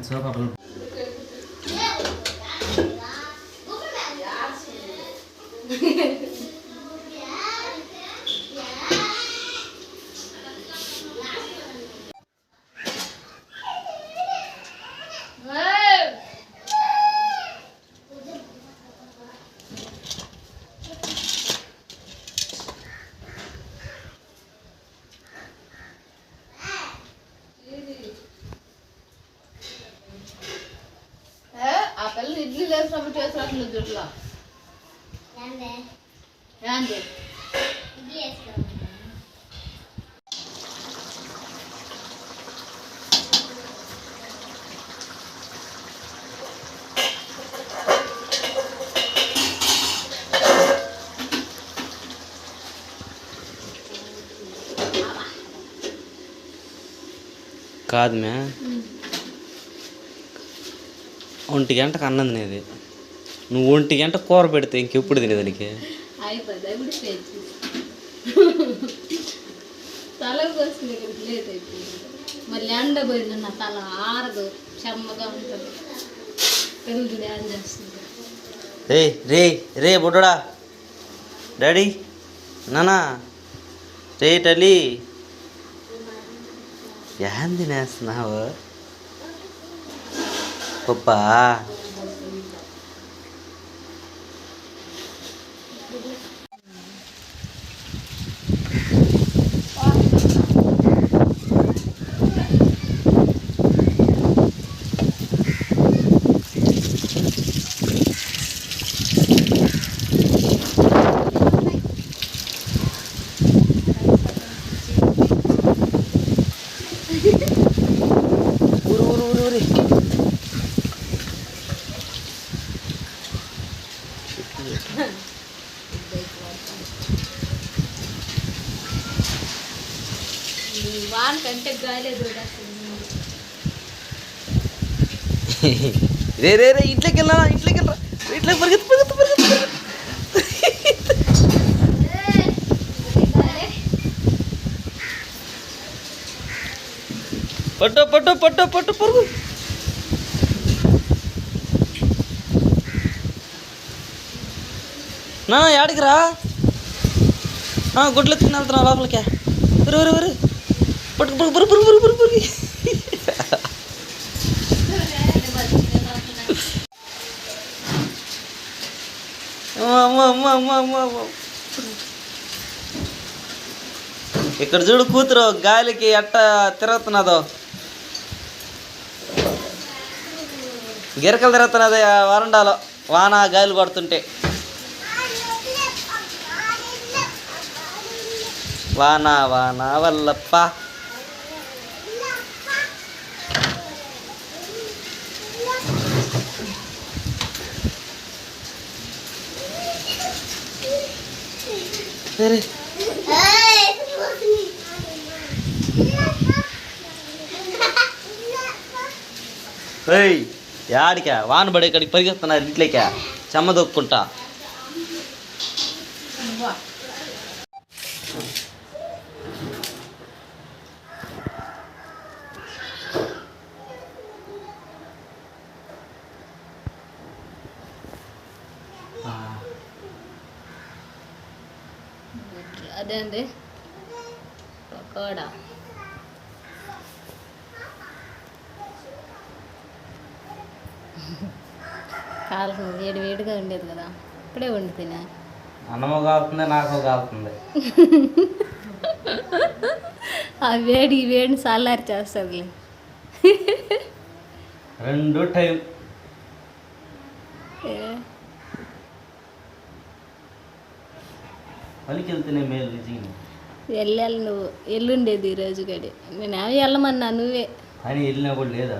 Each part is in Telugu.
సోపాపలు ఆ yarışamın etrafında durdular. Ben de. Ben de. Gidiyorsun. Cadme, ఒంటి గంటకు అన్నం తినేది. నువ్వు ఒంటి గంట కూర పెడితే ఇంకెప్పుడు తినేది నీకు? అయిపోయింది. ఇప్పుడు పేచి తలకు వస్తుంది ఇక్కడికి లేట్ అయిపోయింది. మళ్ళీ ఎండ పోయింది నా తల ఆరదు. చెమ్మగా ఉంటుంది. పెరుగు డ్యాన్ చేస్తుంది రే రే రే బుడ్డోడా. డాడీ నానా. రే తల్లి. ఏం తినేస్తున్నావు పప్పా ఊరు ఊరు ఊరు ఊరి వాన కంటే రే రే రే ఇంట్లోకి వెళ్ళా ఇంట్లోకి వెళ్ళరా. ఇంట్లోకి పరిగెత్తు పరిగెత్తు పరిగెత్తు పట్టు పట్టు పట్టు పట్టు పరుగు. నా యాడికి రా? గుడ్లు ఎత్తుకుని వెళ్తున్నా లోపలికే. ఊరు ఊరు ఊరు పట్టుకు పరుగు పరుగు పరుగు పరుగు ఇక్కడ చూడు కూతురు గాలికి ఎట్ట తిరుగుతున్నదో. గిరకలు తిరుగుతున్నది వరండాలో. వాన గాలి పడుతుంటే వాన వాన వల్లప్ప. సరే. ఏయ్ యాడికా? వాన పడే ఇక్కడికి పరిగెత్తున్నారు ఇంట్లోకా. చెమ్మ దొక్కుంటా. అదే అండి పకోడా కాలం వేడి వేడిగా ఉండేది కదా ఇప్పుడే వండి తినా. అన్నము కాలుతుంది నాకు కాలుతుంది. ఆ వేడి వేడిని చల్లారి చేస్తుంది రెండు టైం. పనికి వెళ్తేనే మేలు నిజంగా వెళ్ళాలి నువ్వు. ఎల్లుండేది ఈరోజు గడి. నేను ఏమి వెళ్ళమన్నా నువ్వే. అని వెళ్ళినా కూడా లేదా?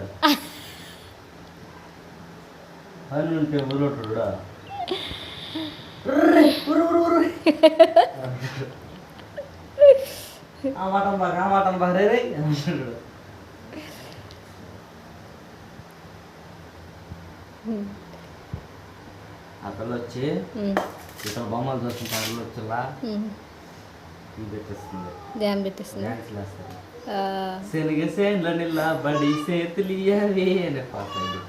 పని ఉంటే ఊరోటుడా ఆ మాట బాగా ఆ మాట బాగా రే రే అంటాడు. ఆ పిల్ల వచ్చి ఇక్కడ బొమ్మలు చూస్తుంటే ఆ పిల్ల వచ్చేలా ఉమ్. ఇది పెట్టేస్తుంది ధ్యానం పెట్టేస్తున్నా డ్యాన్స్ వేస్తుంది ఆ, శనగ సేన్ల నిల్లబడి సేతులియవే అనే పాట ఇది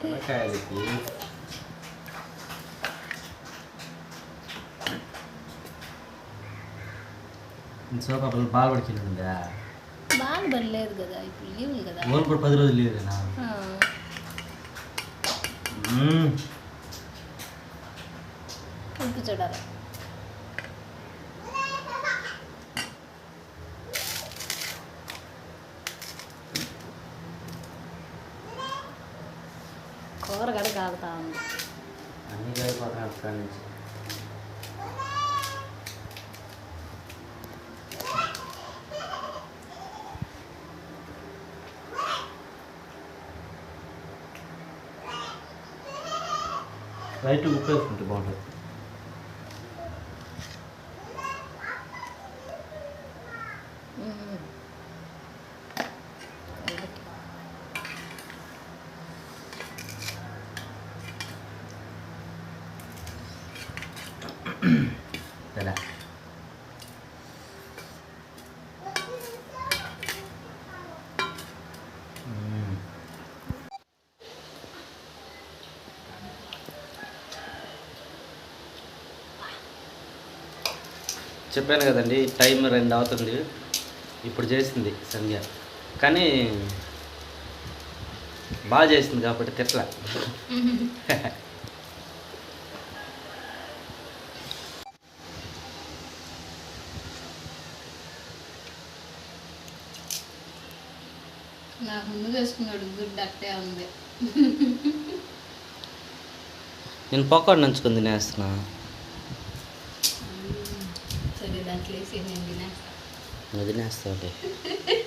పిల్లకాయలకి సోపాపలు బాగా పడికిందా బాగా పడలేదు కదా ఇప్పుడు లీవులు కదా ఓన్ కూడా పది రోజులు లేదేనా ఆ, ఉప్పు చూడాలి కూర గడ కాగుతా ఉంది అన్ని అయిపోతాయి అక్కడి నుంచి రైట్ ఉప్పు వేసుకుంటే బాగుంటుంది కదా. చెప్పాను కదండి టైం రెండు అవుతుంది. ఇప్పుడు చేసింది సంధ్య. కానీ బాగా చేసింది కాబట్టి తిట్ల నాకు ముందు వేసుకున్నాడు గుడ్డ అట్టే ఉంది. నేను పకోడీ నంచుకొని తినేస్తున్నా. సరే దాంట్లో వేసి నేను తినేస్తా. నువ్వు తినేస్తావులే.